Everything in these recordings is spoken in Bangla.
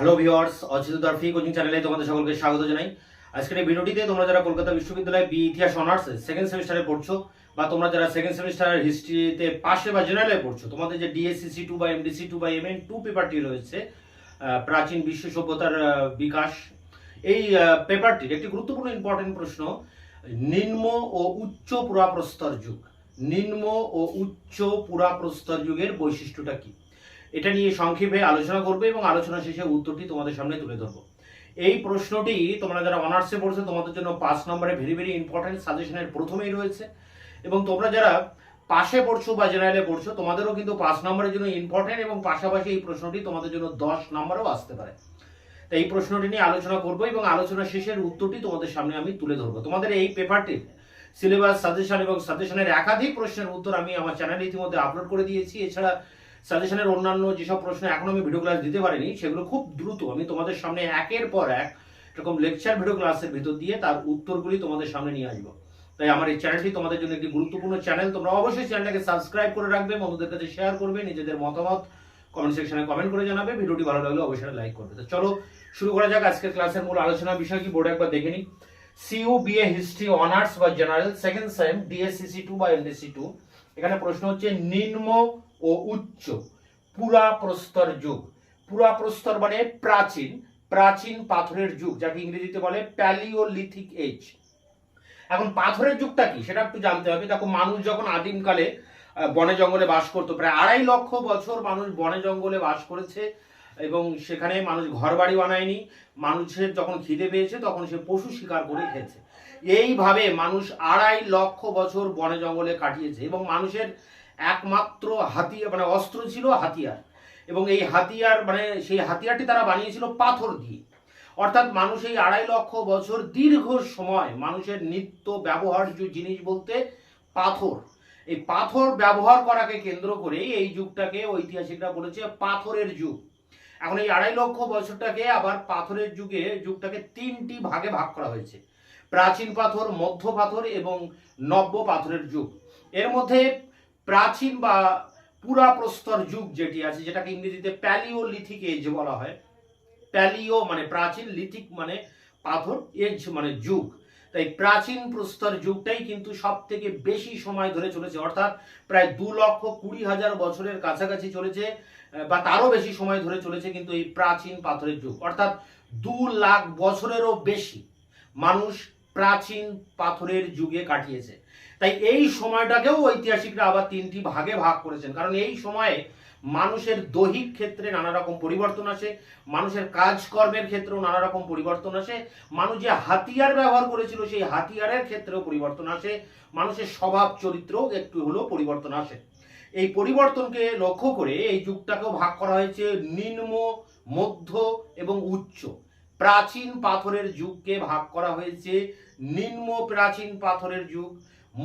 হ্যালো ভিওয়ার্স অচিত দর্ফি কোচিং চ্যানেলে তোমাদের সকলকে স্বাগত জানাই। আজকের এই ভিডিওটিতে তোমরা যারা কলকাতা বিশ্ববিদ্যালয়ে বি ইতিহাস অনার্স সেকেন্ড সেমিস্টারে পড়ছো বা তোমরা যারা সেকেন্ড সেমিস্টার হিস্ট্রিতে পাশে বা জেনারেলে পড়ছো, তোমাদের যে ডিএসসি টু বা এমডিসি টু বা এমএন টু পেপারটি রয়েছে প্রাচীন বিশ্ব সভ্যতার বিকাশ। এই পেপারটির একটি গুরুত্বপূর্ণ ইম্পর্টেন্ট প্রশ্ন, নিম্ন ও উচ্চ পুরাপ্রস্তর যুগ। নিম্ন ও উচ্চ পুরাপ্রস্তর যুগের বৈশিষ্ট্যটা কি? এটা নিয়ে সংক্ষেপে আলোচনা করবে এবং আলোচনা শেষে উত্তরটি তোমাদের সামনে তুলে ধরবো। এই প্রশ্নটি তোমরা যারা অনার্সে পড়ছো, তোমাদের জন্য পাঁচ নম্বরে ভেরি ভেরি ইম্পর্টেন্ট সাজেশনের প্রথমেই রয়েছে। এবং তোমরা যারা পাশে পড়ছো বা জেনারেলে পড়ছো, তোমাদেরও কিন্তু পাঁচ নম্বরের জন্য ইম্পর্টেন্ট এবং পাশাপাশি এই প্রশ্নটি তোমাদের জন্য দশ নম্বরেও আসতে পারে। তাই এই প্রশ্নটি নিয়ে আলোচনা করব এবং আলোচনা শেষের উত্তরটি তোমাদের সামনে আমি তুলে ধরবো। তোমাদের এই পেপারটির সিলেবাস সাজেশন এবং সাজেশনের একাধিক প্রশ্নের উত্তর আমি আমার চ্যানেলে ইতিমধ্যে আপলোড করে দিয়েছি। এছাড়া সাজেশনের অন্যান্য যেসব প্রশ্ন এখন আমি ভিডিও ক্লাস দিতে পারিনি, সেগুলো খুব দ্রুত আমি তোমাদের সামনে একের পর এক এরকম লেকচার ভিডিও ক্লাসের ভিতর দিয়ে তার উত্তরগুলি তোমাদের সামনে নিয়ে আসব। তাই আমার এই চ্যানেলটি তোমাদের জন্য একটি গুরুত্বপূর্ণ চ্যানেল তোমরা অবশ্যই চ্যানেলটাকে সাবস্ক্রাইব করে রাখবে, বন্ধুদের কাছে শেয়ার করবে, নিজেদের মতামত কমেন্ট সেকশনে কমেন্ট করে জানাবে, ভিডিওটি ভালো লাগলে অবশ্যই লাইক করবে। তো চলো শুরু করা যাক, আজকের ক্লাসের মূল আলোচনা বিষয় কি বোর্ডে একবার দেখে নিই। সিইউ বিএ হিস্ট্রি অনার্স বা general second sem DSCC two বা এমডিসি টু এখানে প্রশ্ন হচ্ছে, নিম্ন ও উচ্চ। পুরা প্রস্তর যুগ। পুরা প্রস্তর মানে প্রাচীন। প্রাচীন পাথরের যুগ, যাকে ইংরেজিতে বলে প্যালিওলিথিক এজ। এখন পাথরের যুগটা কি, সেটা একটু জানতে হবে। দেখো, মানুষ যখন আদিমকালে বনে জঙ্গলে বাস করতো, প্রায় আড়াই লক্ষ বছর মানুষ বনে জঙ্গলে বাস করেছে এবং সেখানে মানুষ ঘর বাড়ি বানায়নি। মানুষের যখন খিদে পেয়েছে, তখন সে পশু শিকার করে খেয়েছে। এইভাবে মানুষ আড়াই লক্ষ বছর বনে জঙ্গলে কাটিয়েছে এবং মানুষের একমাত্র হাতিয়ার মানে অস্ত্র ছিল হাতিয়ার। এবং এই হাতিয়ার মানে সেই হাতিয়ারটি তারা বানিয়েছিল পাথর দিয়ে। অর্থাৎ মানুষ এই আড়াই লক্ষ বছর দীর্ঘ সময় মানুষের নিত্য ব্যবহার্য জিনিস বলতে পাথর। এই পাথর ব্যবহার করাকে কেন্দ্র করে এই যুগটাকে ঐতিহাসিকরা বলেছে পাথরের যুগ। এখন এই আড়াই লক্ষ বছরটাকে আবার পাথরের যুগে, যুগটাকে তিনটি ভাগে ভাগ করা হয়েছে। প্রাচীন পাথর, মধ্য পাথর এবং নব্য পাথরের যুগ। এর মধ্যে প্রাচীন বা পুরাপ্রস্তর যুগ যেটি আছে, যেটাকে ইংরেজিতে প্যালিওলিথিক এজ বলা হয়। প্যালিও মানে প্রাচীন, লিথিক মানে পাথর, এজ মানে যুগ। তাই প্রাচীন প্রস্তর যুগটাই কিন্তু সব থেকে বেশি সময় ধরে চলেছে, অর্থাৎ প্রায় দু লক্ষ কুড়ি হাজার বছরের কাছাকাছি চলেছে বা তারও বেশি সময় ধরে চলেছে কিন্তু এই প্রাচীন পাথরের যুগ। অর্থাৎ দু লাখ বছরেরও বেশি মানুষ প্রাচীন পাথরের যুগে কাটিয়েছে। তাই এই সময়টাকেও ঐতিহাসিকরা আবার তিনটি ভাগে ভাগ করেছেন। কারণ এই সময়ে মানুষের দৈহিক ক্ষেত্রে নানা রকম পরিবর্তন আসে, মানুষের কাজকর্মের ক্ষেত্রেও নানা রকম পরিবর্তন আসে, মানুষ যে হাতিয়ার ব্যবহার করেছিল সেই হাতিয়ারের ক্ষেত্রেও পরিবর্তন আসে, মানুষের স্বভাব চরিত্রেও একটু হলেও পরিবর্তন আসে। এই পরিবর্তনকে লক্ষ্য করে এই যুগটাকেও ভাগ করা হয়েছে নিম্ন, মধ্য এবং উচ্চ। প্রাচীন পাথরের যুগকে ভাগ করা হয়েছে নিম্ন প্রাচীন পাথরের যুগ।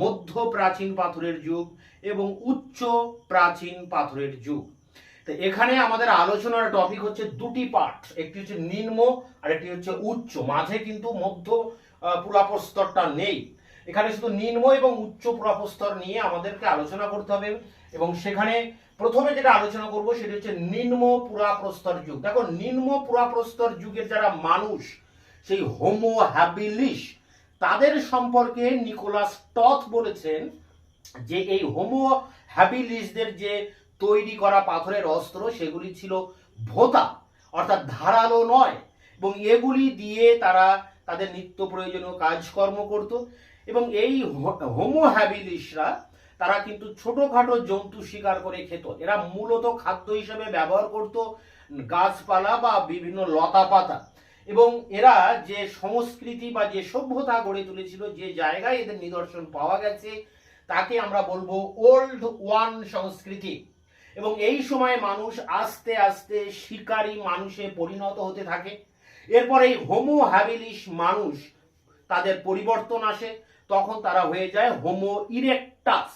মধ্য প্রাচীন পাথরের যুগ এবং উচ্চ প্রাচীন পাথরের যুগ। তো এখানে আমাদের আলোচনার টপিক হচ্ছে দুটি পার্ট একটি হচ্ছে নিম্ন আর একটি হচ্ছে উচ্চ। মাঝে কিন্তু মধ্য আহ, পুরাপ্রস্তরটা নেই। এখানে শুধু নিম্ন এবং উচ্চ পুরাপ্রস্তর নিয়ে আমাদেরকে আলোচনা করতে হবে এবং সেখানে প্রথমে যেটা আলোচনা করব সেটা হচ্ছে নিম্ন পুরাপ্রস্তর যুগ। দেখো নিম্ন পুরাপ্রস্তর যুগের যারা মানুষ সেই হোমো হ্যাবিলিস তাদের সম্পর্কে নিকোলাস টথ বলেছেন যে এই হোমো হ্যাবিলিসদের যে তৈরি করা পাথরের অস্ত্র, সেগুলি ছিল ভোতা, অর্থাৎ ধারালো নয়, এবং এগুলি দিয়ে তারা তাদের নিত্য প্রয়োজনীয় কাজকর্ম করত, এবং এই হোমো হ্যাবিলিসরা তারা কিন্তু ছোটখাটো জন্তু শিকার করে খেত। এরা মূলত খাদ্য হিসেবে ব্যবহার করত গাছপালা বা বিভিন্ন লতা পাতা এবং এরা যে সংস্কৃতি বা যে সভ্যতা গড়ে তুলেছিল, যে জায়গায় এদের নিদর্শন পাওয়া গেছে, তাকে আমরা বলব ওল্ড ওয়ান সংস্কৃতি। এবং এই সময় মানুষ আস্তে আস্তে শিকারী মানুষে পরিণত হতে থাকে। এরপর এই হোমো হ্যাবিলিস মানুষ, তাদের পরিবর্তন আসে। তখন তারা হয়ে যায় হোমো ইরেকটাস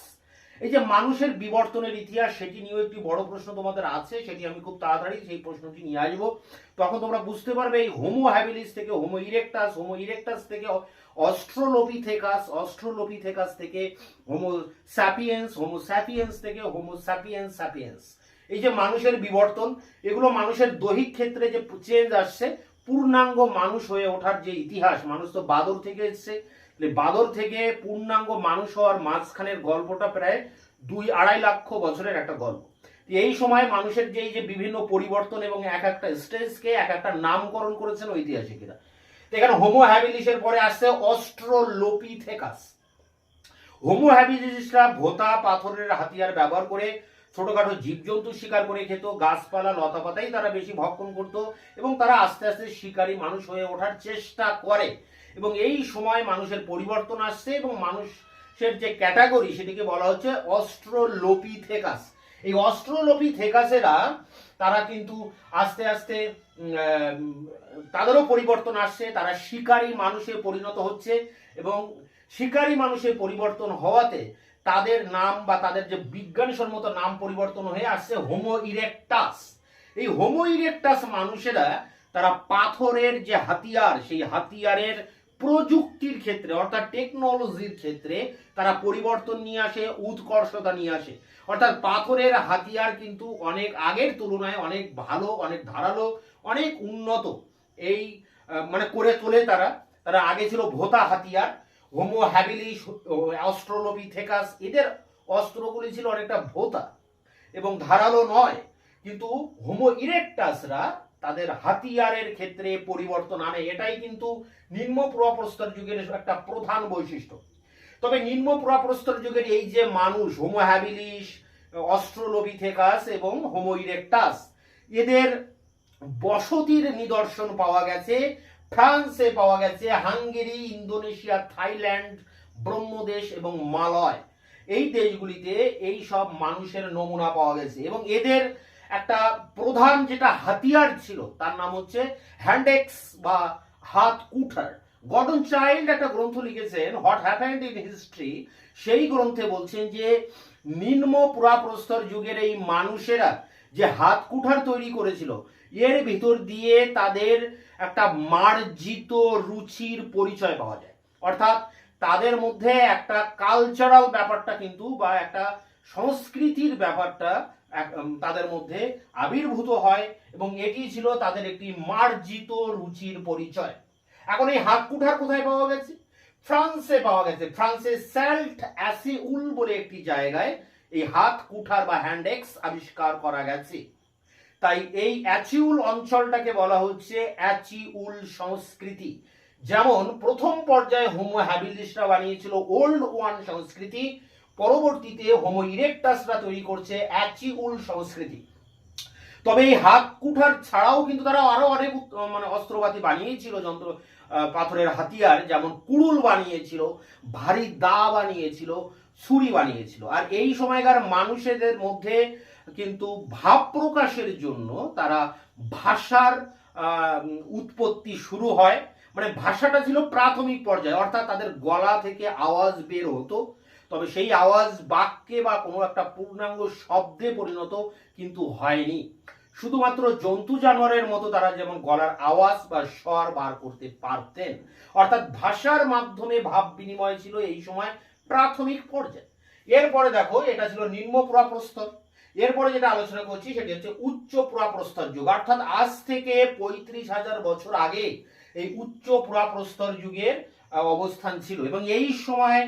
এই যে মানুষের বিবর্তনের ইতিহাস, সেটি নিয়েও একটি বড় প্রশ্ন তোমাদের আছে, সেটি আমি খুব তাড়াতাড়ি সেই প্রশ্নটি নিয়ে আসব। তখন তোমরা বুঝতে পারবে, এই হোমো হ্যাবিলিস থেকে হোমো ইরেকটাস হোমো ইরেকটাস থেকে অস্ট্রোলোপিথেকাস অস্ট্রোলোপিথেকাস থেকে হোমো স্যাপিয়েন্স হোমো স্যাপিয়েন্স থেকে হোমো স্যাপিয়েন্স স্যাপিয়েন্স এই যে মানুষের বিবর্তন, এগুলো মানুষের দৈহিক ক্ষেত্রে যে চেঞ্জ আসছে, পূর্ণাঙ্গ মানুষ হয়ে ওঠার যে ইতিহাস, মানুষ তো বাদর থেকে এসছে বাদর থেকে পূর্ণাঙ্গ মানুষ হওয়ার মাঝখানের গল্পটা প্রায় দুই আড়াই লক্ষ বছরের একটা গল্প। এই সময় মানুষের যে, এই যে বিভিন্ন পরিবর্তন এবং এক একটা স্টেজকে এক একটা নামকরণ করেছেন ঐতিহাসিকেরা। এখানে হোমো হ্যাবিলিসের পরে আসছে অস্ট্রোলোপিথেকাস হোমো হ্যাবিলিসরা ভোতা পাথরের হাতিয়ার ব্যবহার করে ছোটখাটো জীবজন্তু শিকার করে খেত, গাছপালা, লতাপাতাই তারা বেশি ভক্ষণ করত এবং তারা আস্তে আস্তে শিকারী মানুষ হয়ে ওঠার চেষ্টা করে। এবং এই সময় মানুষের পরিবর্তন আসছে এবং মানুষের যে ক্যাটাগরি সেটিকে বলা হচ্ছে অস্ট্রোলোপিথেকাস। এই অস্ট্রোলোপিথেকাসেরা তারা কিন্তু আস্তে আস্তে তাদেরও পরিবর্তন আসছে, তারা শিকারী মানুষে পরিণত হচ্ছে এবং শিকারী মানুষে পরিবর্তন হওয়াতে তাদের নাম বা তাদের যে বিজ্ঞানসম্মত নাম পরিবর্তন হয়ে আসছে হোমো ইরেকটাস। এই হোমো ইরেকটাস মানুষেরা তারা পাথরের যে হাতিয়ার, সেই হাতিয়ারের প্রযুক্তির ক্ষেত্রে, অর্থাৎ টেকনোলজির ক্ষেত্রে তারা পরিবর্তন নিয়ে আসে, উৎকর্ষতা নিয়ে আসে। অর্থাৎ পাথরের হাতিয়ার কিন্তু অনেক আগের তুলনায় অনেক ভালো, অনেক ধারালো, অনেক উন্নত। এই মানে করে তোলে তারা। তারা আগে ছিল ভোতা হাতিয়ার হোমো হ্যাবিলিস অস্ট্রোলোপিথেকাস এদের অস্ত্রগুলি ছিল অনেকটা ভোতা এবং ধারালো নয়। কিন্তু হোমো ইরেকটাসরা তাদের হাতিয়ারের ক্ষেত্রে পরিবর্তন আনে। এটাই কিন্তু নিম্ন প্রস্তর যুগের একটা প্রধান বৈশিষ্ট্য। তবে নিম্ন প্রস্তর যুগের এই যে মানুষ হোমো হ্যাবিলিস অস্ট্রোলোপিথেকাস এবং হোমো ইরেকটাস এদের বসতির নিদর্শন পাওয়া গেছে, ফ্রান্সে পাওয়া গেছে, হাঙ্গেরি, ইন্দোনেশিয়া, থাইল্যান্ড, ব্রহ্মদেশ এবং মালয়। এই দেশগুলিতে এই সব মানুষের নমুনা পাওয়া গেছে এবং এদের একটা প্রধান যেটা হাতিয়ার ছিল, তার নাম হচ্ছে হ্যান্ডেক্স বা হাত কুঠার। গডন চাইল্ড একটা গ্রন্থ লিখেছেন, হোয়াট হ্যাপেন্ড ইন হিস্ট্রি, সেই গ্রন্থে বলছেন যে, নিম্ন পুরাপ্রস্তর যুগের এই মানুষেরা যে হাত কুঠার তৈরি করেছিল, এর ভিতর দিয়ে তাদের একটা মার্জিত রুচির পরিচয় পাওয়া যায়। অর্থাৎ তাদের মধ্যে একটা কালচারাল ব্যাপারটা কিন্তু বা একটা সংস্কৃতির ব্যাপারটা তাদের মধ্যে আবির্ভূত হয় এবং এটি ছিল তাদের একটি মার্জিত রুচির পরিচয়। এখন এই হাত কুঠার কোথায় পাওয়া গেছে? ফ্রান্সে পাওয়া গেছে। ফ্রান্সে স্যাল্ট অ্যাসিউল বলে একটি জায়গায় এই হাত কুঠার বা হ্যান্ডেক্স আবিষ্কার করা গেছে। তাই এই অ্যাচিউল অঞ্চলটাকে বলা হচ্ছে অ্যাচিউল সংস্কৃতি। যেমন প্রথম পর্যায়ে হোমো হ্যাবিলিসরা বানিয়েছিল ওল্ড ওয়ান সংস্কৃতি পরবর্তীতে হোমো ইরেকটাসরা তৈরি করছে অ্যাচিউল সংস্কৃতি। তবে এই হাত কুঠার ছাড়াও কিন্তু তারা আরও অনেক মানে অস্ত্রপাতি বানিয়েছিল, যন্ত্র পাথরের হাতিয়ার, যেমন কুড়ুল বানিয়েছিল, ভারী দা বানিয়েছিল, ছুরি বানিয়েছিল। আর এই সময়কার মানুষেদের মধ্যে কিন্তু ভাব প্রকাশের জন্য তারা ভাষার উৎপত্তি শুরু হয়। মানে ভাষাটা ছিল প্রাথমিক পর্যায়ে, অর্থাৎ তাদের গলা থেকে আওয়াজ বের হতো। তবে সেই আওয়াজ, বাক্যে বা কোনো একটা পূর্ণাঙ্গ শব্দে পরিণত কিন্তু হয়নি। শুধুমাত্র জন্তু জানোয়ারের মতো তারা যেমন গলার আওয়াজ বা স্বর বার করতে পারতেন, অর্থাৎ ভাষার মাধ্যমে ভাব বিনিময় ছিল এই সময় প্রাথমিক পর্যায়ে। এরপরে দেখো, এটা ছিল নিম্ন পুরাপ্রস্তর। এরপরে যেটা আলোচনা করছি, সেটি হচ্ছে উচ্চ পুরাপ্রস্তর যুগ। অর্থাৎ আজ থেকে পঁয়ত্রিশ হাজার বছর আগে এই উচ্চ পুরাপ্রস্তর যুগের অবস্থান ছিল। এবং এই সময়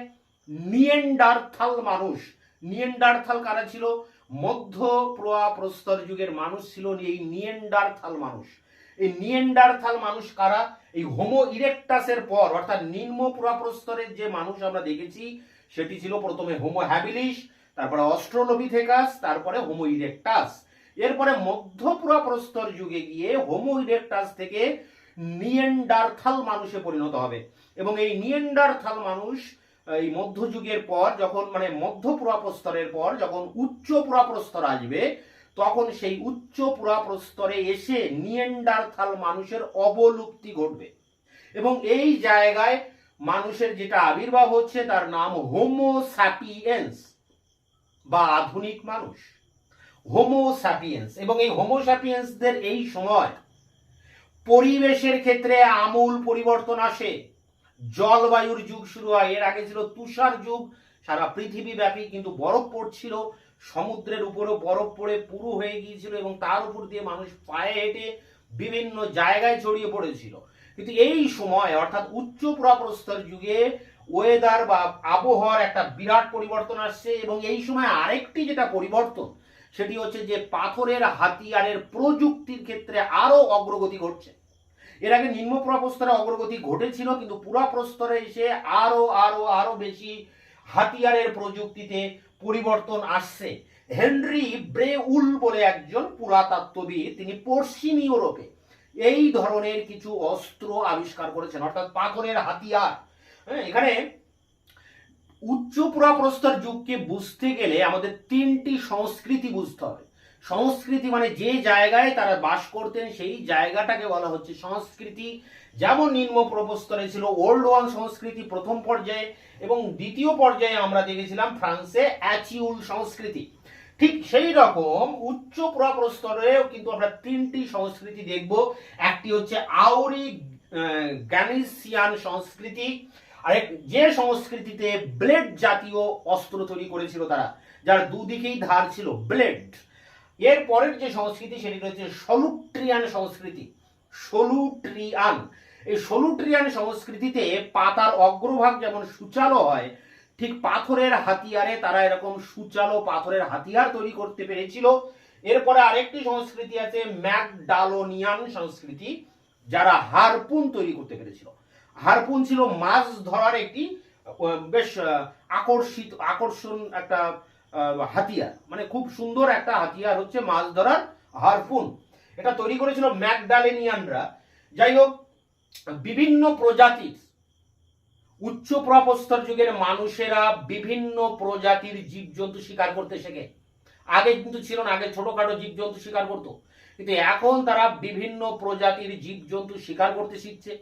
নিয়েন্ডারথাল মানুষ। নিয়েন্ডারথাল কারা ছিল? মধ্য প্রয়া প্রস্তর যুগের মানুষ ছিল এই নিয়েন্ডারথাল মানুষ। এই নিয়েন্ডারথাল মানুষ কারা? এই হোমো ইরেকটাসের পর, অর্থাৎ নিম্ন পুরাপ্রস্তরের যে মানুষ আমরা দেখেছি, সেটি ছিল প্রথমে হোমো হ্যাবিলিস, তারপরে অস্ট্রোলোপিথেকাস, তারপরে হোমো ইরেকটাস। এরপরে মধ্য পুরাপ্রস্তর যুগে গিয়ে হোমো ইরেকটাস থেকে নিয়েন্ডারথাল মানুষে পরিণত হবে। এবং এই নিয়েন্ডারথাল মানুষ এই মধ্যযুগের পর যখন মানে মধ্য পুরাপ্রস্তরের পর যখন উচ্চ পুরাপ্রস্তর আসবে, তখন সেই উচ্চ পুরাপ্রস্তরে এসে নিয়েন্ডারথাল মানুষের অবলুপ্তি ঘটবে। এবং এই জায়গায় মানুষের যেটা আবির্ভাব হচ্ছে, তার নাম হোমো স্যাপিয়েন্স বা আধুনিক মানুষ। হোমো স্যাপিয়েন্স এবং এই হোমো স্যাপিয়েন্সদের এই সময় পরিবেশের ক্ষেত্রে আমূল পরিবর্তন আসে। জলবায়ুর যুগ শুরু হয়। এর আগে ছিল তুষার যুগ, সারা পৃথিবী ব্যাপী কিন্তু বরফ পড়ছিল। সমুদ্রের উপরে বরফ পড়ে পুরো হয়ে গিয়েছিল এবং তার উপর দিয়ে মানুষ পায়ে হেঁটে বিভিন্ন জায়গায় ছড়িয়ে পড়েছিল। কিন্তু এই সময়, অর্থাৎ উচ্চ পুরাপ্রস্তর যুগে ওয়েদার বা আবহাওয়ার একটা বিরাট পরিবর্তন আসছে এবং এই সময় আরেকটি যেটা পরিবর্তন, সেটি হচ্ছে যে পাথরের হাতিয়ারের প্রযুক্তির ক্ষেত্রে আরও অগ্রগতি ঘটছে। এর আগে নিম্ন পুরাপ্রস্তরে অগ্রগতি ঘটেছিল কিন্তু পুরাপ্রস্তরে এসে আরও আরও আরও বেশি হাতিয়ারের প্রযুক্তিতে পরিবর্তন আসছে। হেনরি ব্রেউল বলে একজন পুরাতত্ত্ববিদ তিনি পশ্চিম ইউরোপে এই ধরনের কিছু অস্ত্র আবিষ্কার করেছেন অর্থাৎ পাথরের হাতিয়ার। হ্যাঁ, এখানে উচ্চ পুরাপ্রস্তর যুগকে বুঝতে গেলে আমাদের তিনটি সংস্কৃতি বুঝতে হবে। সংস্কৃতি মানে যে জায়গায় তারা বাস করতেন, সেই জায়গাটাকে বলা হচ্ছে সংস্কৃতি। যেমন নিম্ন প্রস্তরে ছিল ওল্ড ওয়ান সংস্কৃতি প্রথম পর্যায়ে এবং দ্বিতীয় পর্যায়ে আমরা দেখেছিলাম ফ্রান্সে অ্যাচিউল সংস্কৃতি। ঠিক সেই রকম উচ্চ পুরাপ্রস্তরেও কিন্তু আমরা তিনটি সংস্কৃতি দেখব। একটি হচ্ছে আউরি গ্যানিসিয়ান সংস্কৃতি আরেক যে সংস্কৃতিতে ব্লেড জাতীয় অস্ত্র তৈরি করেছিল তারা, যার দুদিকেই ধার ছিল ব্লেড। এর পরের যে সংস্কৃতি সেটি রয়েছে সলুট্রিয়ান সংস্কৃতি, সলুট্রিয়ান। এই সলুট্রিয়ান সংস্কৃতিতে পাতার অগ্রভাগ যেমন সুচালো হয়, ঠিক পাথরের হাতিয়ারে তারা এরকম সুচালো পাথরের হাতিয়ার তৈরি করতে পেরেছিল। এরপরে আরেকটি সংস্কৃতি আছে, ম্যাকডালোনিয়ান সংস্কৃতি, যারা হারপুন তৈরি করতে পেরেছিল। হারপুন ছিল মাছ ধরার একটি বেশ আকর্ষিত, আকর্ষণ, একটা হাতিয়ার। মানে খুব সুন্দর একটা হাতিয়ার হচ্ছে মাছ ধরার হারফুন এটা তৈরি করেছিল ম্যাকডালেনিয়ানরা। যাই হোক, বিভিন্ন প্রজাতির, উচ্চ প্রস্তর যুগের মানুষেরা বিভিন্ন প্রজাতির জীবজন্তু শিকার করতে শেখে। আগে কিন্তু ছিল না, আগে ছোটখাটো জীবজন্তু শিকার করতো। কিন্তু এখন তারা বিভিন্ন প্রজাতির জীবজন্তু শিকার করতে শিখছে।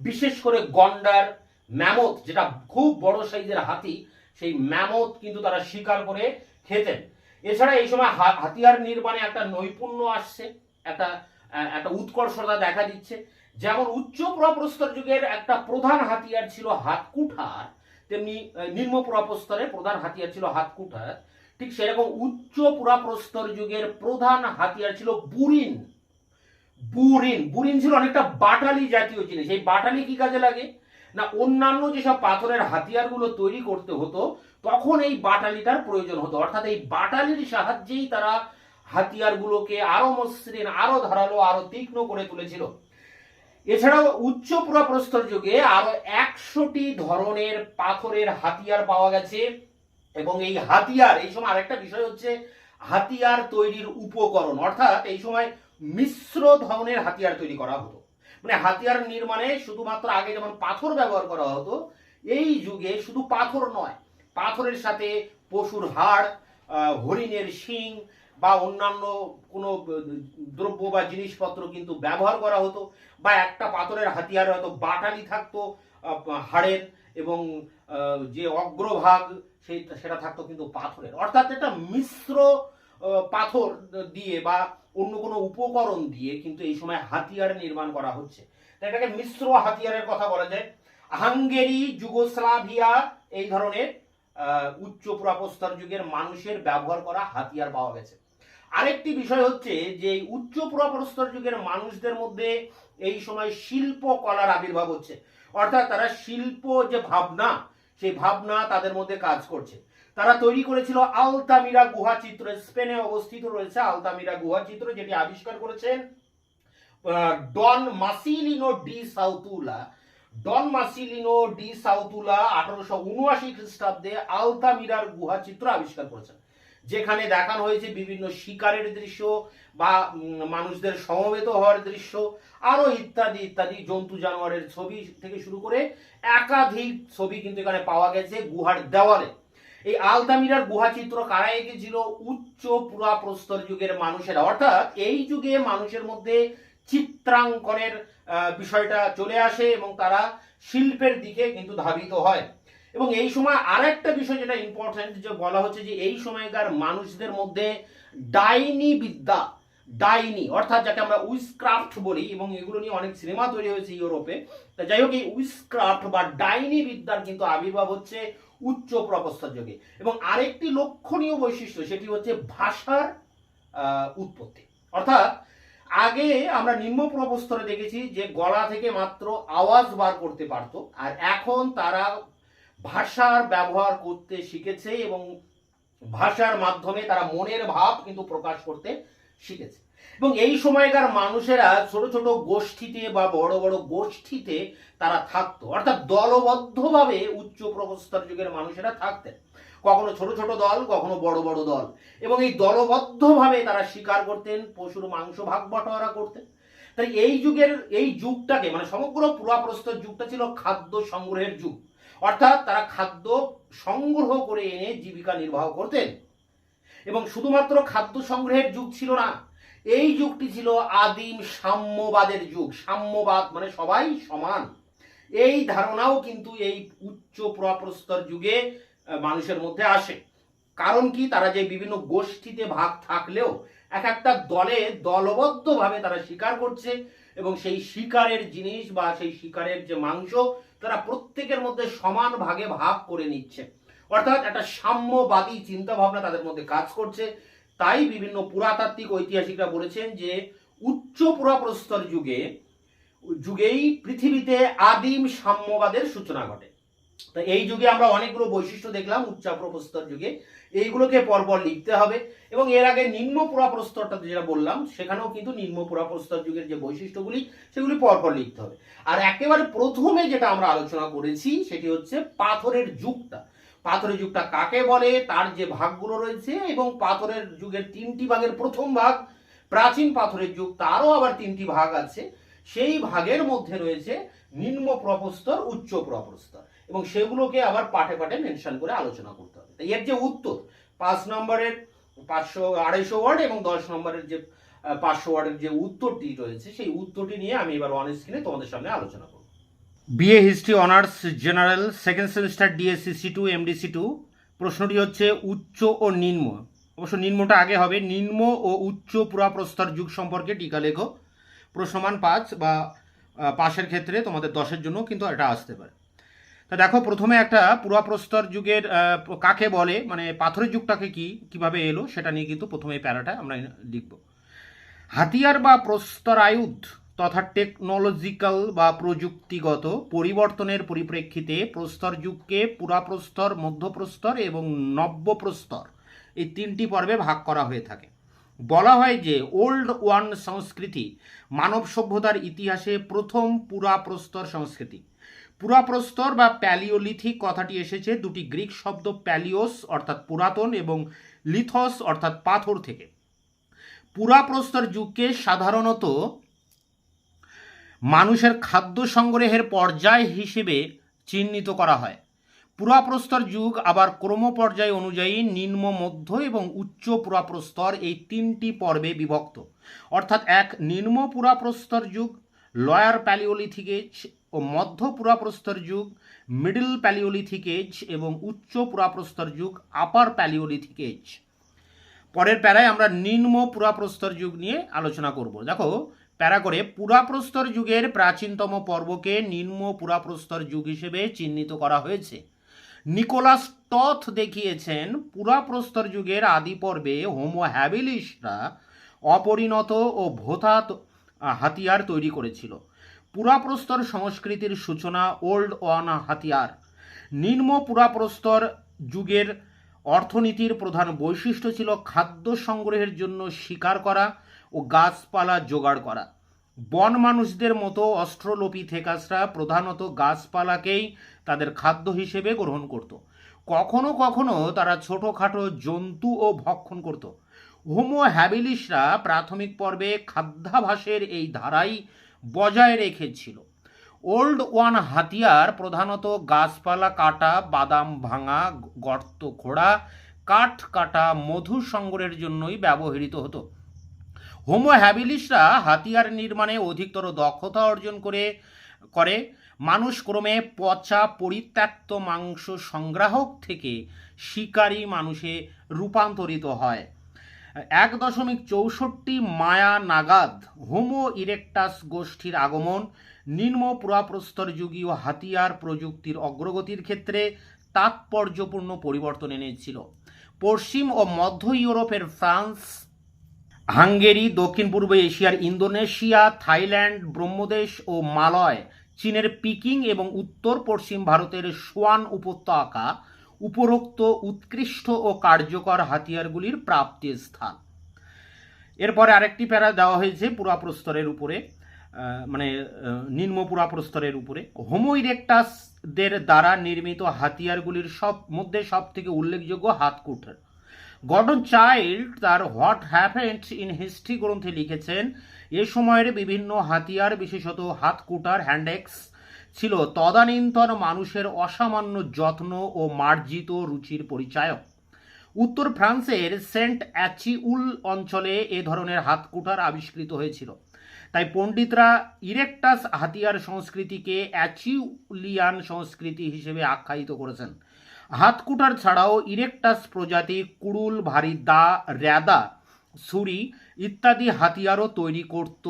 বিশেষ করে গন্ডার, ম্যামথ, যেটা খুব বড় সাইজের হাতি সেই ম্যামথ কিন্তু তারা শিকার করে খেতেন। এছাড়া এই সময় হাতিয়ার নির্মাণে একটা নৈপুণ্য আসছে, একটা একটা উৎকর্ষতা দেখা দিচ্ছে। যেমন উচ্চ পুরাপ্রস্তর যুগের একটা প্রধান হাতিয়ার ছিল হাতকুঠার, তেমনি নিম্ন পুরাপ্রস্তরে প্রধান হাতিয়ার ছিল হাতকুঠার। ঠিক সেরকম উচ্চ পুরাপ্রস্তর যুগের প্রধান হাতিয়ার ছিল বুরিন। বুরিন বুরিন ছিল অনেকটা বাটালি জাতীয় জিনিস। এই বাটালি কি কাজে লাগে? না, অন্যান্য যেসব পাথরের হাতিয়ারগুলো তৈরি করতে হতো, তখন এই বাটালিটার প্রয়োজন হতো। অর্থাৎ এই বাটালির সাহায্যেই তারা হাতিয়ারগুলোকে আরও মসৃণ, আরও ধারালো, আরও তীক্ষ্ণ করে তুলেছিল। এছাড়াও উচ্চ পুরাপ্রস্তর যুগে আরও একশোটি ধরনের পাথরের হাতিয়ার পাওয়া গেছে। এবং এই হাতিয়ার, এই সময় আরেকটা বিষয় হচ্ছে হাতিয়ার তৈরির উপকরণ। অর্থাৎ এই সময় মিশ্র ধরনের হাতিয়ার তৈরি করা হতো। মানে হাতিয়ার নির্মাণে শুধুমাত্র আগে যেমন পাথর ব্যবহার করা হতো, এই যুগে শুধু পাথর নয়, পাথরের সাথে পশুর হাড় হরিণের শিং বা অন্যান্য কোনো দ্রব্য বা জিনিসপত্র কিন্তু ব্যবহার করা হতো, বা একটা পাথরের হাতিয়ার হয়তো বাটালি থাকতো হাড়ের এবং যে অগ্রভাগ সেই, সেটা থাকতো কিন্তু পাথরের। অর্থাৎ এটা মিশ্র পাথর দিয়ে বা অন্য কোনো উপকরণ দিয়ে কিন্তু এই সময় হাতিয়ার নির্মাণ করা হচ্ছে। এটাকে মিশ্র হাতিয়ারের কথা বলা যায়। হাঙ্গেরি, যুগোস্লাভিয়া এই ধরনের উচ্চ পুরাপ্রস্তর যুগের মানুষের ব্যবহার করা হাতিয়ার পাওয়া গেছে। আরেকটি বিষয় হচ্ছে যে উচ্চ পুরাপ্রস্তর যুগের মানুষদের মধ্যে এই সময় শিল্প কলার আবির্ভাব হচ্ছে। অর্থাৎ তারা শিল্প যে ভাবনা, সেই ভাবনা তাদের মধ্যে কাজ করছে। তারা তৈরি করেছিল আলতামিরা গুহা চিত্র। স্পেনে অবস্থিত রয়েছে আলতামিরা গুহা চিত্র, যেটি আবিষ্কার করেছেন ডন মাসিলিনো ডি সাউতুলা। ডন মাসিলিনো ডি সাউতুলা আঠারোশো উনআশি খ্রিস্টাব্দে আলতামিরার গুহা চিত্র আবিষ্কার করেছেন, যেখানে দেখানো হয়েছে বিভিন্ন শিকারের দৃশ্য বা মানুষদের সমবেত হওয়ার দৃশ্য, আরও ইত্যাদি ইত্যাদি। জন্তু জানোয়ারের ছবি থেকে শুরু করে একাধিক ছবি কিন্তু এখানে পাওয়া গেছে গুহার দেওয়ালে। এই আলতামিরার গুহা চিত্র কারা এঁকেছিল? উচ্চ পুরা প্রস্তর যুগের মানুষেরা। অর্থাৎ এই যুগে মানুষের মধ্যে চিত্রাঙ্কনের বিষয়টা চলে আসে এবং তারা শিল্পের দিকে কিন্তু ধাবিত হয়। এবং এই সময় আর একটা বিষয় যেটা ইম্পর্টেন্ট যে বলা হচ্ছে যে এই সময়কার মানুষদের মধ্যে ডাইনি বিদ্যা, ডাইনি, অর্থাৎ যাকে আমরা উইসক্রাফট বলি এবং এগুলো নিয়ে অনেক সিনেমা তৈরি হয়েছে ইউরোপে। তা যাই হোক, এই উইসক্রাফট বা ডাইনি বিদ্যার কিন্তু আবির্ভাব হচ্ছে উচ্চ প্রপ্রস্তর যুগে। এবং আরেকটি লক্ষণীয় বৈশিষ্ট্য, সেটি হচ্ছে ভাষার উৎপত্তি। অর্থাৎ, আগে আমরা নিম্ন প্রপ্রস্তরে দেখেছি যে গলা থেকে মাত্র আওয়াজ বার করতে পারতো, আর এখন তারা ভাষার ব্যবহার করতে শিখেছে এবং ভাষার মাধ্যমে তারা মনের ভাব কিন্তু প্রকাশ করতে শিখেছে। এবং এই সময়কার মানুষেরা ছোট ছোট গোষ্ঠীতে বা বড় বড় গোষ্ঠীতে তারা থাকতো। অর্থাৎ দলবদ্ধভাবে উচ্চ প্রবস্তর যুগের মানুষেরা থাকতেন। কখনো ছোট ছোট দল, কখনো বড় বড় দল। এবং এই দলবদ্ধভাবে তারা শিকার করতেন, পশুর মাংস ভাগ বাটোয়ারা করতেন। তাই এই যুগের, এই যুগটাকে মানে সমগ্র পুরাপ্রস্তর যুগটা ছিল খাদ্য সংগ্রহের যুগ। অর্থাৎ তারা খাদ্য সংগ্রহ করে এনে জীবিকা নির্বাহ করতেন। এবং শুধুমাত্র খাদ্য সংগ্রহের যুগ ছিল না এই যুগটি ছিল আদিম সাম্যবাদের যুগ। সাম্যবাদ মানে সবাই সমান। এই ধারণাও কিন্তু এই উচ্চ পুরাপ্রস্তর যুগে মানুষের মধ্যে আসে। কারণ কি? তারা যে বিভিন্ন গোষ্ঠীতে ভাগ থাকলেও এক একটা দলে দলবদ্ধভাবে তারা শিকার করছে এবং সেই শিকারের জিনিস বা সেই শিকারের যে মাংস তারা প্রত্যেকের মধ্যে সমান ভাগে ভাগ করে নিচ্ছে। অর্থাৎ একটা সাম্যবাদী চিন্তা ভাবনা তাদের মধ্যে কাজ করছে। তাই বিভিন্ন পুরাতাত্ত্বিক ঐতিহাসিকরা বলেছেন যে উচ্চ পুরাপ্রস্তর যুগে, যুগেই পৃথিবীতে আদিম সাম্যবাদের সূচনা ঘটে। তো এই যুগে আমরা অনেকগুলো বৈশিষ্ট্য দেখলাম, উচ্চ প্রস্তর যুগে। এইগুলোকে পরপর লিখতে হবে এবং এর আগে নিম্ন পুরাপ্রস্তরটা যেটা বললাম, সেখানেও কিন্তু নিম্ন পুরাপ্রস্তর যুগের যে বৈশিষ্ট্যগুলি, সেগুলি পরপর লিখতে হবে। আর একেবারে প্রথমে যেটা আমরা আলোচনা করেছি, সেটি হচ্ছে পাথরের যুগটা। পাথরের যুগটা কাকে বলে, তার যে ভাগগুলো রয়েছে এবং পাথরের যুগের তিনটি ভাগের প্রথম ভাগ, প্রাচীন পাথরের যুগ, তারও আবার তিনটি ভাগ আছে। সেই ভাগের মধ্যে রয়েছে নিম্ন প্রপ্রস্তর উচ্চ প্রপ্রস্তর এবং সেগুলোকে আবার পাঠে পাঠে মেনশন করে আলোচনা করতে হবে। এর যে উত্তর, পাঁচ নম্বরের পাঁচশো আড়াইশো ওয়ার্ড এবং দশ নম্বরের যে পাঁচশো ওয়ার্ডের যে উত্তরটি রয়েছে, সেই উত্তরটি নিয়ে আমি এবার অন স্ক্রিনে তোমাদের সামনে আলোচনা করব। BA history honours general second semester DSC C two MDC two প্রশ্নটি হচ্ছে উচ্চ ও নিম্ন। অবশ্য নিম্নটা আগে হবে। নিম্ন ও উচ্চ পুরাপ্রস্তর যুগ সম্পর্কে টিকা লেখো। প্রশ্নমান পাঁচ বা পাশের ক্ষেত্রে তোমাদের দশের জন্য কিন্তু এটা আসতে পারে। তা দেখো, প্রথমে একটা পুরাপ্রস্তর যুগের কাকে বলে? মানে পাথরের যুগটাকে কি, কীভাবে এলো? সেটা নিয়ে কিন্তু প্রথমে প্যারাটা আমরা লিখব। হাতিয়ার বা প্রস্তর প্রস্তরায়ুধ তথা টেকনোলজিক্যাল বা প্রযুক্তিগত পরিবর্তনের পরিপ্রেক্ষিতে প্রস্তর যুগকে পুরাপ্রস্তর, মধ্যপ্রস্তর এবং নব্যপ্রস্তর এই তিনটি পর্বে ভাগ করা হয়ে থাকে। বলা হয় যে ওল্ড ওয়ান সংস্কৃতি মানব সভ্যতার ইতিহাসে প্রথম পুরাপ্রস্তর সংস্কৃতি। পুরাপ্রস্তর বা প্যালিওলিথিক কথাটি এসেছে দুটি গ্রিক শব্দ প্যালিওস, অর্থাৎ পুরাতন, এবং লিথস, অর্থাৎ পাথর থেকে। পুরাপ্রস্তর যুগকে সাধারণত মানুষের খাদ্য সংগ্রহের পর্যায় হিসেবে চিহ্নিত করা হয়। পুরাপ্রস্তর যুগ আবার ক্রমপর্যায় অনুযায়ী নিম্ন, মধ্য এবং উচ্চ পুরাপ্রস্তর এই তিনটি পর্বে বিভক্ত। অর্থাৎ এক, নিম্ন পুরাপ্রস্তর যুগ লয়ার প্যালিওলিথিক এজ ও মধ্য পুরাপ্রস্তর যুগ মিডল প্যালিওলিথিক এজ এবং উচ্চ পুরাপ্রস্তর যুগ আপার প্যালিওলিথিক এজ পরের প্যারায় আমরা নিম্ন পুরাপ্রস্তর যুগ নিয়ে আলোচনা করব। দেখো প্যারা করে পুরাপ্রস্তর যুগের প্রাচীনতম পর্বকে নিম্ন পুরাপ্রস্তর যুগ হিসেবে চিহ্নিত করা হয়েছে। নিকোলাস টথ দেখিয়েছেন, পুরাপ্রস্তর যুগের আদি পর্বে হোমো হ্যাবিলিসরা অপরিণত ও ভোথা হাতিয়ার তৈরি করেছিল। পুরাপ্রস্তর সংস্কৃতির সূচনা ওল্ড ওয়ান হাতিয়ার। নিম্ন পুরাপ্রস্তর যুগের অর্থনীতির প্রধান বৈশিষ্ট্য ছিল খাদ্য সংগ্রহের জন্য শিকার করা ও গাছপালা জোগাড় করা। বন মানুষদের মতো অস্ট্রোলোপিথেকাসরা প্রধানত গাছপালাকেই তাদের খাদ্য হিসেবে গ্রহণ করত। কখনো কখনো তারা ছোটোখাটো জন্তু ও ভক্ষণ করত। হোমো হ্যাবিলিসরা প্রাথমিক পর্বে খাদ্যাভাসের এই ধারাই বজায় রেখেছিল। ওল্ড ওয়ান হাতিয়ার প্রধানত গাছপালা কাটা, বাদাম ভাঙা, গর্ত খোঁড়া, কাঠ কাটা, মধু সংগ্রহের জন্যই ব্যবহৃত হতো। হোমো হ্যাবিলিসরা হাতিয়ার নির্মাণে অধিকতর দক্ষতা অর্জন করে করে। মানুষ ক্রমে পচা পরিত্যক্ত মাংস সংগ্রাহক থেকে শিকারী মানুষে রূপান্তরিত হয়। এক দশমিক চৌষট্টি মায়া নাগাদ হোমো ইরেকটাস গোষ্ঠীর আগমন নিম্ন পুরাপ্রস্তর যুগীয় হাতিয়ার প্রযুক্তির অগ্রগতির ক্ষেত্রে তাৎপর্যপূর্ণ পরিবর্তন এনেছিল। পশ্চিম ও মধ্য ইউরোপের ফ্রান্স হাঙ্গেরি দক্ষিণ পূর্ব এশিয়ার ইন্দোনেশিয়া, থাইল্যান্ড, ব্রহ্মদেশ ও মালয়, চীনের পিকিং এবং উত্তর পশ্চিম ভারতের সোয়ান উপত্যকা উপরোক্ত উৎকৃষ্ট ও কার্যকর হাতিয়ারগুলির প্রাপ্তির স্থান। এরপরে আরেকটি প্যারা দেওয়া হয়েছে পুরাপ্রস্তরের উপরে মানে নিম্ন পুরাপ্রস্তরের উপরে। হোমো ইরেকটাসদের দ্বারা নির্মিত হাতিয়ারগুলির সব, মধ্যে সব থেকে উল্লেখযোগ্য হাতকুঠার গর্ডন চাইল্ড তার হোয়াট হ্যাপেন্ড ইন হিস্ট্রি গ্রন্থে লিখেছেন, এ সময়ের বিভিন্ন হাতিয়ার বিশেষত হাতকুটার হ্যান্ডেক্স ছিল তদানীন্তন মানুষের অসামান্য যত্ন ও মার্জিত রুচির পরিচায়ক। উত্তর ফ্রান্সের সেন্ট অ্যাচিউল অঞ্চলে এ ধরনের হাতকুঠার আবিষ্কৃত হয়েছিল। তাই পণ্ডিতরা ইরেকটাস হাতিয়ার সংস্কৃতিকে অ্যাচিউলিয়ান সংস্কৃতি হিসেবে আখ্যায়িত করেছেন। হাতকুঠার ছাড়াও ইরেকটাস প্রজাতি, কুড়ুল, ভারী দা, র্যাদা, ছুরি ইত্যাদি হাতিয়ারও তৈরি করত।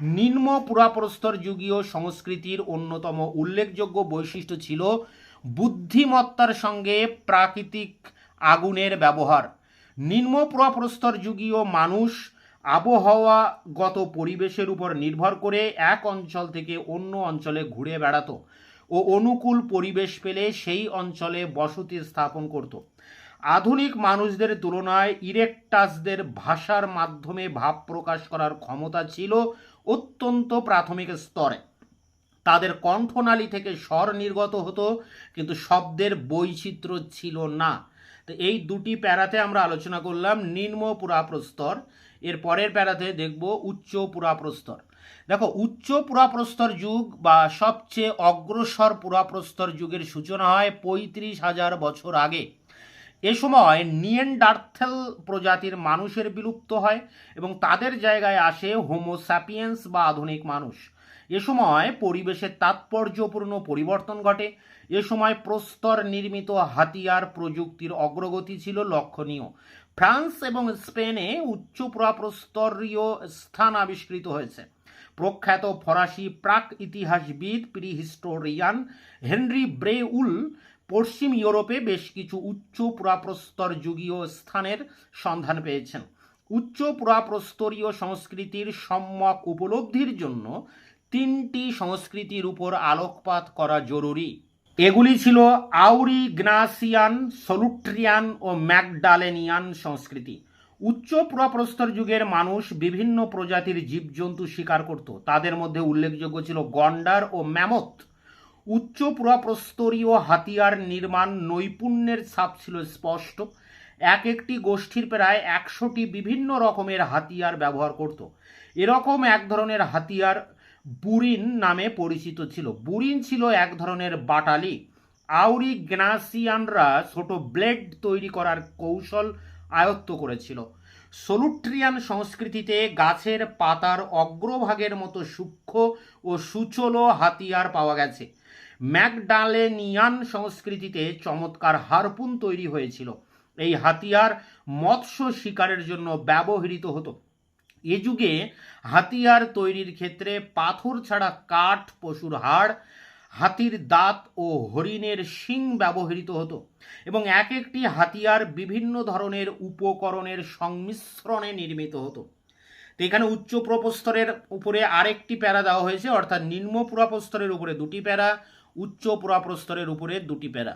নিম্ন পুরাপ্রস্তর যুগীয় সংস্কৃতির অন্যতম উল্লেখযোগ্য বৈশিষ্ট্য ছিল বুদ্ধিমত্তার সঙ্গে প্রাকৃতিক আগুনের ব্যবহার। নিম্ন পুরাপ্রস্তর যুগীয় মানুষ আবহাওয়াগত পরিবেশের উপর নির্ভর করে এক অঞ্চল থেকে অন্য অঞ্চলে ঘুরে বেড়াতো। ও অনুকূল পরিবেশ পেলে সেই অঞ্চলে বসতি স্থাপন করত। আধুনিক মানুষদের তুলনায় ইরেকটাসদের ভাষার মাধ্যমে ভাব প্রকাশ করার ক্ষমতা ছিল অত্যন্ত প্রাথমিক স্তরে। তাদের কণ্ঠনালী থেকে স্বর নির্গত হতো, কিন্তু শব্দের বৈচিত্র্য ছিল না। তো এই দুটি প্যারাতে আমরা আলোচনা করলাম নিম্ন পুরাপ্রস্তর, এর পরের প্যারাতে দেখব উচ্চ পুরাপ্রস্তর। দেখো, উচ্চ পুরাপ্রস্তর যুগ বা সবচেয়ে অগ্রসর পুরাপ্রস্তর যুগের সূচনা হয় পঁয়ত্রিশ হাজার বছর আগে। এ সময় নিয়েন্ডার্থেল প্রজাতির মানুষের বিলুপ্ত হয় এবং তাদের জায়গায় আসে হোমোস্যাপিয়েন্স বা আধুনিক মানুষ। এ সময় পরিবেশের তাৎপর্যপূর্ণ পরিবর্তন ঘটে। এ সময় প্রস্তর নির্মিত হাতিয়ার প্রযুক্তির অগ্রগতি ছিল লক্ষণীয়। ফ্রান্স এবং স্পেনে উচ্চ পুরাপ্রস্তরীয় স্থান আবিষ্কৃত হয়েছে। প্রখ্যাত ফরাসি প্রাক ইতিহাসবিদ প্রিহিস্টোরিয়ান হেনরি ব্রেউল পশ্চিম ইউরোপে বেশ কিছু উচ্চ পুরাপ্রস্তর যুগীয় স্থানের সন্ধান পেয়েছেন। উচ্চ পুরাপ্রস্তরীয় সংস্কৃতির সম্যক উপলব্ধির জন্য তিনটি সংস্কৃতির উপর আলোকপাত করা জরুরি। এগুলি ছিল আউরিগ্নাসিয়ান সলুট্রিয়ান ও ম্যাকডালেনিয়ান সংস্কৃতি। উচ্চ পুরাপ্রস্তর যুগের মানুষ বিভিন্ন প্রজাতির জীবজন্তু শিকার করত। তাদের মধ্যে উল্লেখযোগ্য ছিল গন্ডার ও ম্যামথ। উচ্চ পুরাপ্রস্তরীয় হাতিয়ার নির্মাণ নৈপুণ্যের ছাপ ছিল স্পষ্ট। এক একটি গোষ্ঠীর প্রায় একশোটি বিভিন্ন রকমের হাতিয়ার ব্যবহার করত। এরকম এক ধরনের হাতিয়ার বুরিন নামে পরিচিত ছিল। বুরিন ছিল এক ধরনের বাটালি। আউরি গ্নাসিয়ানরা ছোট ব্লেড তৈরি করার কৌশল আয়ত্ত করেছিল। সলুট্রিয়ান সংস্কৃতিতে গাছের পাতার অগ্রভাগের মতো সূক্ষ্ম ও সুচলো হাতিয়ার পাওয়া গেছে। ম্যাকডালেনিয়ান সংস্কৃতিতে চমৎকার হারপুন তৈরি হয়েছিল। এই হাতিয়ার মৎস্য শিকারের জন্য ব্যবহৃত হতো। এ যুগে হাতিয়ার তৈরির ক্ষেত্রে পাথর ছাড়া কাঠ, পশুর হাড় হাতির দাঁত ও হরিণের শিং ব্যবহৃত হতো এবং এক একটি হাতিয়ার বিভিন্ন ধরনের উপকরণের সংমিশ্রণে নির্মিত হতো। তো এখানে উচ্চ প্রপস্তরের উপরে আরেকটি প্যারা দেওয়া হয়েছে, অর্থাৎ নিম্ন পুরাপ্রস্তরের উপরে দুটি প্যারা, উচ্চ পুরাপ্রস্তরের উপরে দুটি প্যারা।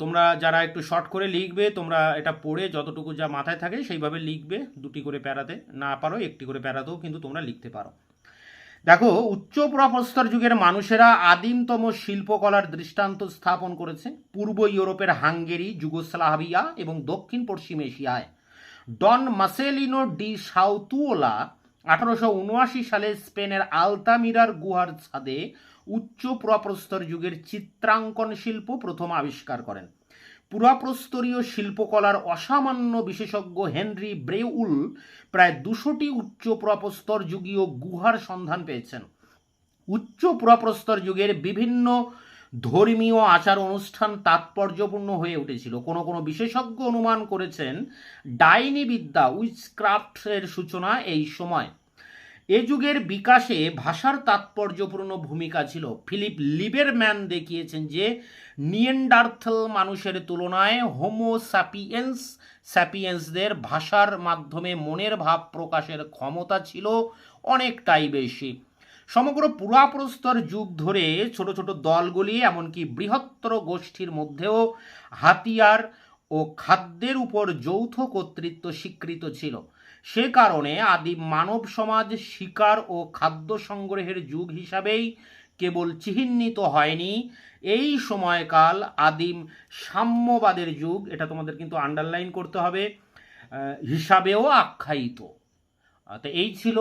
তোমরা যারা একটু শর্ট করে লিখবে, তোমরা এটা পড়ে যতটুকু যা মাথায় থাকে সেইভাবে লিখবে দুটি করে প্যারাতে। না পারো, একটি করে প্যারাতেও কিন্তু তোমরা লিখতে পারো। দেখো, উচ্চ পুরাপ্রস্তর যুগের মানুষেরা আদিমতম শিল্পকলার দৃষ্টান্ত স্থাপন করেছে। পূর্ব ইউরোপের হাঙ্গেরি, যুগোস্লাভিয়া এবং দক্ষিণ পশ্চিম এশিয়ায়। ডন মাসেলিনো ডি সাউতুওলা আঠারোশো উনআশি সালে স্পেনের আলতামিরার গুহার ছাদে উচ্চ পুরাপ্রস্তর যুগের চিত্রাঙ্কন শিল্প প্রথম আবিষ্কার করেন। পুরাপ্রস্তরীয় শিল্পকলার অসামান্য বিশেষজ্ঞ হেনরি ব্রেউল প্রায় দুশোটি উচ্চ পুরাপ্রস্তর যুগীয় গুহার সন্ধান পেয়েছেন। উচ্চ পুরাপ্রস্তর যুগের বিভিন্ন ধর্মীয় আচার অনুষ্ঠান তাৎপর্যপূর্ণ হয়ে উঠেছিল। কোনো কোনো বিশেষজ্ঞ অনুমান করেছেন, ডাইনি বিদ্যা উইচক্রাফ্টের সূচনা এই সময়। এ যুগের বিকাশে ভাষার তাৎপর্যপূর্ণ ভূমিকা ছিল। ফিলিপ লিবেরম্যান দেখিয়েছেন যে নিয়েন্ডার্থল মানুষের তুলনায় হোমো স্যাপিয়েন্স স্যাপিয়েন্সদের ভাষার মাধ্যমে মনের ভাব প্রকাশের ক্ষমতা ছিল অনেকটাই বেশি। সমগ্র পুরাপ্রস্তর যুগ ধরে ছোট ছোট দলগুলি, এমনকি বৃহত্তর গোষ্ঠীর মধ্যেও হাতিয়ার ও খাদ্যের উপর যৌথ কর্তৃত্ব স্বীকৃত ছিল। সে কারণে আদিম মানব সমাজ শিকার ও খাদ্য সংগ্রহের যুগ হিসাবেই কেবল চিহ্নিত হয়নি। এই সময়কাল আদিম সাম্যবাদের যুগ, এটা তোমাদের কিন্তু আন্ডারলাইন করতে হবে হিসাবেও আখ্যায়িত। তো এই ছিল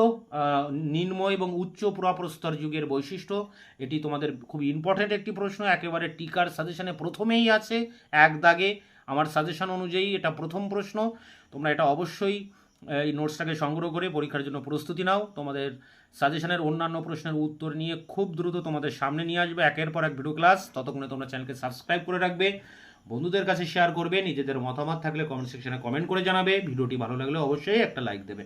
নিম্ন এবং উচ্চ পুরাপ্রস্তর যুগের বৈশিষ্ট্য। এটি তোমাদের খুব ইম্পর্ট্যান্ট একটি প্রশ্ন, একেবারে টিকার সাজেশনে প্রথমেই আছে, এক দাগে। আমার সাজেশন অনুযায়ী এটা প্রথম প্রশ্ন, তোমরা এটা অবশ্যই এই নোটসটাকে সংগ্রহ করে পরীক্ষার জন্য প্রস্তুতি নাও। তোমাদের সাজেশনের অন্যান্য প্রশ্নের উত্তর নিয়ে খুব দ্রুত তোমাদের সামনে নিয়ে আসবে একের পর এক ভিডিও ক্লাস ততক্ষণে তোমরা চ্যানেলকে সাবস্ক্রাইব করে রাখবে। বন্ধুদের কাছে শেয়ার করবে। নিজেদের মতামত থাকলে কমেন্ট সেকশনে কমেন্ট করে জানাবে। ভিডিওটি ভালো লাগলে অবশ্যই একটা লাইক দেবে।